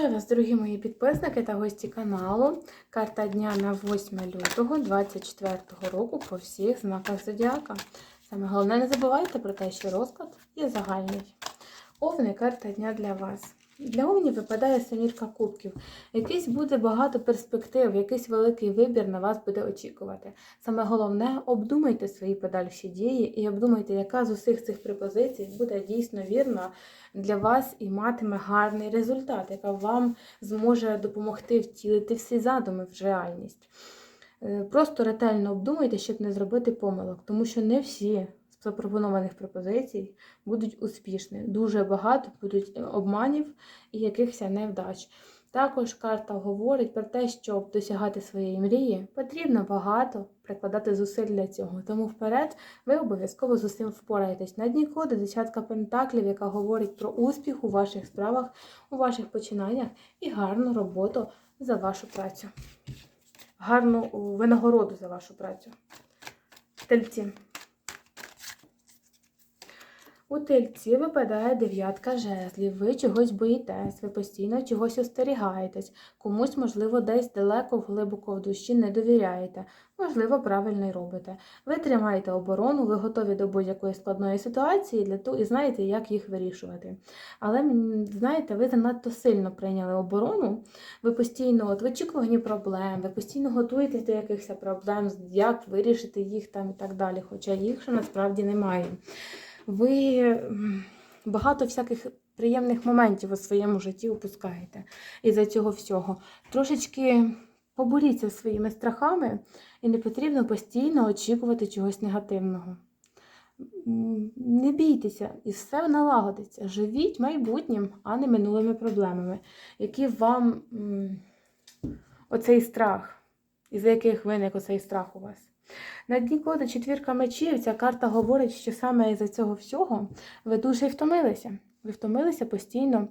Вітаю вас, дорогі мої підписники та гості каналу. Карта дня на 8 лютого 2024 року по всіх знаках зодіака. Саме головне, не забувайте про те, що розклад є загальний. Овни карта дня для вас. Для овнів випадає семірка кубків. Якийсь буде багато перспектив, якийсь великий вибір на вас буде очікувати. Саме головне, обдумайте свої подальші дії і обдумайте, яка з усіх цих пропозицій буде дійсно вірна для вас і матиме гарний результат, яка вам зможе допомогти втілити всі задуми в реальність. Е, Просто ретельно обдумайте, щоб не зробити помилок, тому що не всі запропонованих пропозицій будуть успішні. Дуже багато будуть обманів і якихось невдач. Також карта говорить про те, щоб досягати своєї мрії, потрібно багато прикладати зусиль для цього. Тому вперед ви обов'язково з усім впораєтесь. На дні коди десятка пентаклів, яка говорить про успіх у ваших справах, у ваших починаннях і гарну роботу за вашу працю. Гарну винагороду за вашу працю. Тельці. У тельці випадає дев'ятка жезлів. Ви чогось боїтесь, ви постійно чогось остерігаєтесь, комусь, можливо, десь далеко, глибоко в душі не довіряєте, можливо, правильно й робите. Ви тримаєте оборону, ви готові до будь-якої складної ситуації для того і знаєте, як їх вирішувати. Але знаєте, ви занадто сильно прийняли оборону, ви постійно от, в проблем, ви постійно готуєтесь до якихось проблем, як вирішити їх там і так далі, хоча їх ще насправді немає ви багато всяких приємних моментів у своєму житті упускаєте із-за цього всього. Трошечки поборіться своїми страхами, і не потрібно постійно очікувати чогось негативного. Не бійтеся, і все налагодиться. Живіть майбутнім, а не минулими проблемами, які вам оцей страх, із-за яких виник оцей страх у вас. На дні кода четвірка мечів ця карта говорить, що саме із-за цього всього ви дуже втомилися. Ви втомилися постійно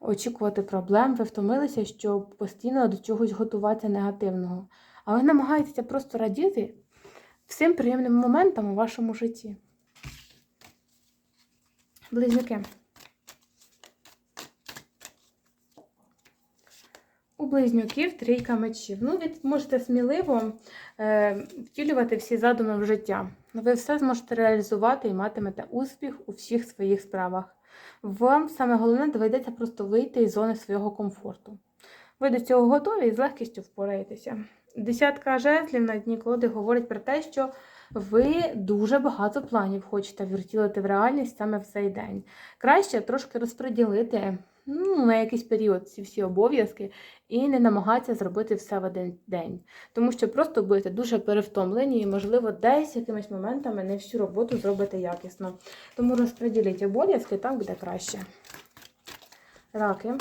очікувати проблем, ви втомилися, щоб постійно до чогось готуватися негативного. А ви намагаєтеся просто радіти всім приємним моментам у вашому житті. Близнюки. У близнюків трійка мечів. Ну, ви можете сміливо е, втілювати всі задуми в життя. Ви все зможете реалізувати і матимете успіх у всіх своїх справах. Вам саме головне доведеться просто вийти із зони свого комфорту. Ви до цього готові і з легкістю впораєтеся. Десятка жезлів на дні колоди говорить про те, що ви дуже багато планів хочете втілити в реальність саме в цей день. Краще трошки розподілити ну, на якийсь період ці всі обов'язки і не намагатися зробити все в один день. Тому що просто будете дуже перевтомлені і, можливо, десь якимись моментами не всю роботу зробите якісно. Тому розподіліть обов'язки, так буде краще. Раки.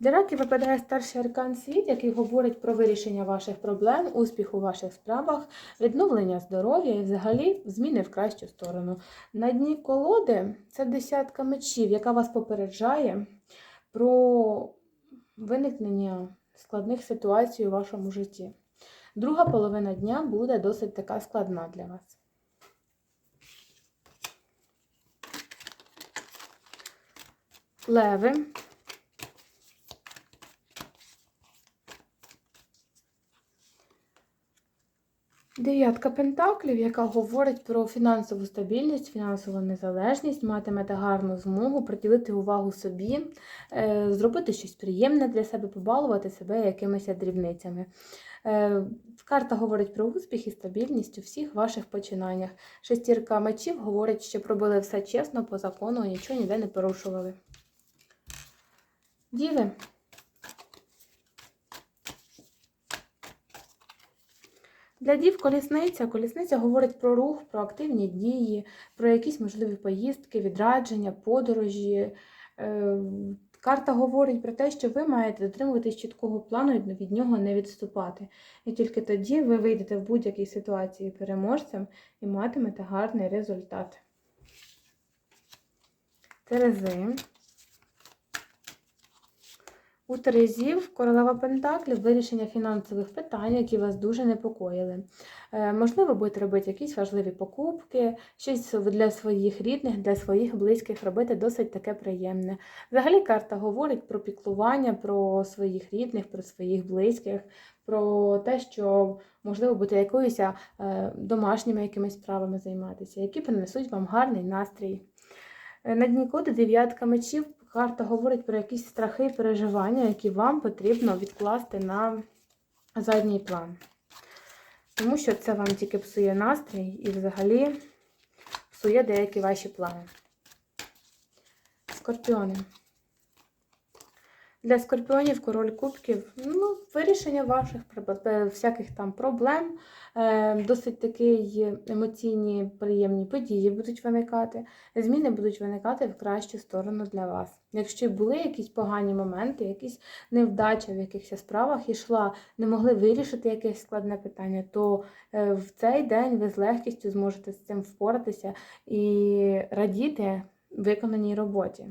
Для раків випадає старший аркан світ, який говорить про вирішення ваших проблем, успіх у ваших справах, відновлення здоров'я і взагалі зміни в кращу сторону. На дні колоди це десятка мечів, яка вас попереджає про виникнення складних ситуацій у вашому житті. Друга половина дня буде досить така складна для вас. Леви. Дев'ятка пентаклів, яка говорить про фінансову стабільність, фінансову незалежність, матимете гарну змогу приділити увагу собі, е, зробити щось приємне для себе, побалувати себе якимись дрібницями. Е, Карта говорить про успіх і стабільність у всіх ваших починаннях. Шестірка мечів говорить, що пробили все чесно по закону, нічого ніде не порушували. Діви. Для дів колісниця. Колісниця говорить про рух, про активні дії, про якісь можливі поїздки, відрадження, подорожі. Е, Карта говорить про те, що ви маєте дотримуватись чіткого плану і від нього не відступати. І тільки тоді ви вийдете в будь-якій ситуації переможцем і матимете гарний результат. Терези. У Терезів королева Пентаклів вирішення фінансових питань, які вас дуже непокоїли. Е, Можливо, будете робити якісь важливі покупки, щось для своїх рідних, для своїх близьких робити досить таке приємне. Взагалі карта говорить про піклування, про своїх рідних, про своїх близьких, про те, що можливо бути якоюсь е, домашніми якимись справами займатися, які принесуть вам гарний настрій. Е, На дні коди дев'ятка мечів карта говорить про якісь страхи і переживання, які вам потрібно відкласти на задній план. Тому що це вам тільки псує настрій і взагалі псує деякі ваші плани. Скорпіони. Для скорпіонів король кубків ну, вирішення ваших е, всяких там проблем, е, досить такі емоційні, приємні події будуть виникати. Зміни будуть виникати в кращу сторону для вас. Якщо були якісь погані моменти, якісь невдача в якихось справах ішла, не могли вирішити якесь складне питання, то е, в цей день ви з легкістю зможете з цим впоратися і радіти виконаній роботі.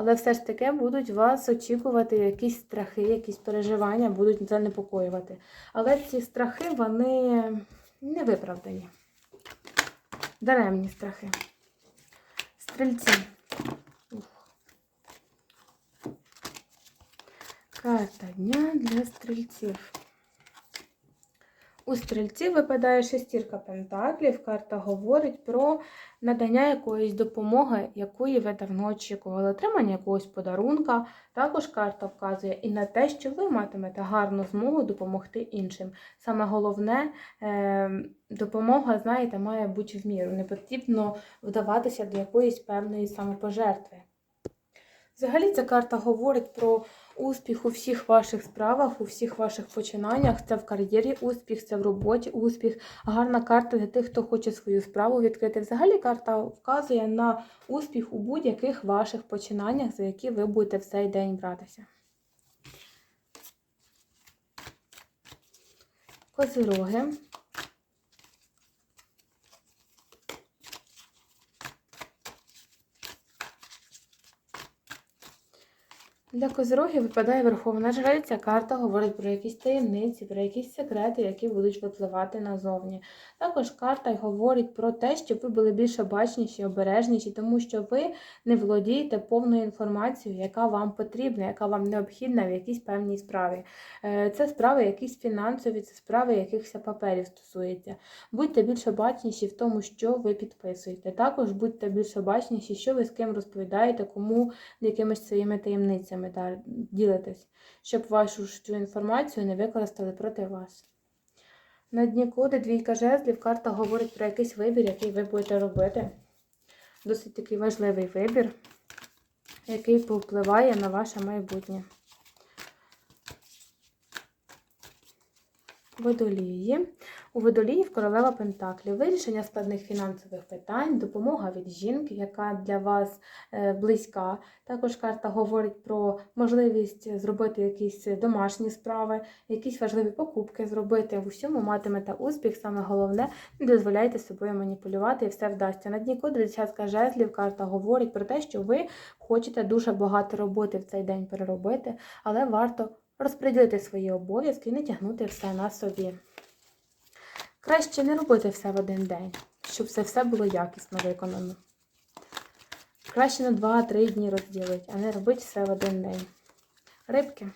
Але все ж таки будуть вас очікувати якісь страхи, якісь переживання, будуть занепокоювати. Але ці страхи, вони не виправдані. Даремні страхи. Стрільці. Карта дня для стрільців. У стрільців випадає шестірка пентаклів. Карта говорить про надання якоїсь допомоги, якої ви давно очікували, отримання якогось подарунка. Також карта вказує і на те, що ви матимете гарну змогу допомогти іншим. Саме головне, е, допомога, знаєте, має бути в міру. Не потрібно вдаватися до якоїсь певної самопожертви. Взагалі, ця карта говорить про успіх у всіх ваших справах, у всіх ваших починаннях. Це в кар'єрі успіх, це в роботі успіх. Гарна карта для тих, хто хоче свою справу відкрити. Взагалі карта вказує на успіх у будь-яких ваших починаннях, за які ви будете в цей день братися. Козироги. Для козирогів випадає Верховна Жриця. Карта говорить про якісь таємниці, про якісь секрети, які будуть випливати назовні. Також карта говорить про те, щоб ви були більш обачніші, обережніші, тому що ви не володієте повною інформацією, яка вам потрібна, яка вам необхідна в якійсь певній справі. Е, Це справи якісь фінансові, це справи якихось паперів стосується. Будьте більш обачніші в тому, що ви підписуєте. Також будьте більш обачніші, що ви з ким розповідаєте, кому якимись своїми таємницями та ділитесь, щоб вашу цю інформацію не використали проти вас. На дні коди двійка жезлів карта говорить про якийсь вибір, який ви будете робити. Досить такий важливий вибір, який повпливає на ваше майбутнє. Водолії. У водоліїв королева Пентаклів. Вирішення складних фінансових питань, допомога від жінки, яка для вас е, близька. Також карта говорить про можливість зробити якісь домашні справи, якісь важливі покупки зробити. В усьому матимете успіх. Саме головне, не дозволяйте собою маніпулювати і все вдасться. На дні коди десятка жезлів карта говорить про те, що ви хочете дуже багато роботи в цей день переробити, але варто розподілити свої обов'язки і не тягнути все на собі. Краще не робити все в один день, щоб це все було якісно виконано. Краще на 2-3 дні розділити, а не робити все в один день. Рибки.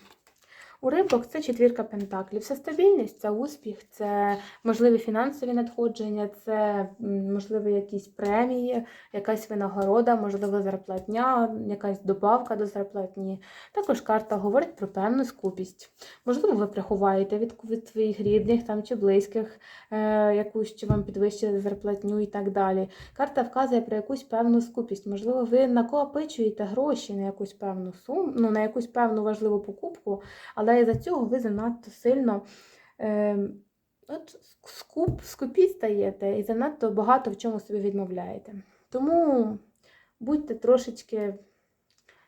У рибок це четвірка пентаклів. Це стабільність, це успіх, це можливі фінансові надходження, це м, можливі якісь премії, якась винагорода, можливо, зарплатня, якась добавка до зарплатні. Також карта говорить про певну скупість. Можливо, ви приховаєте від, від своїх рідних там, чи близьких е, якусь, що вам підвищили зарплатню і так далі. Карта вказує про якусь певну скупість. Можливо, ви накопичуєте гроші на якусь певну суму, ну, на якусь певну важливу покупку, але із-за цього ви занадто сильно е, от, скуп, скупі стаєте і занадто багато в чому собі відмовляєте. Тому будьте трошечки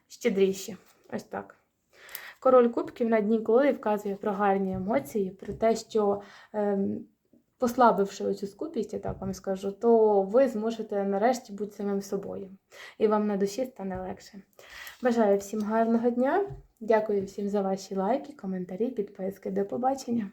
щедріші. Ось так. Король кубків на дні колоди вказує про гарні емоції, про те, що ем, послабивши оцю скупість, я так вам скажу, то ви зможете нарешті бути самим собою. І вам на душі стане легше. Бажаю всім гарного дня. Дякую всім за ваші лайки, коментарі, підписки. До побачення!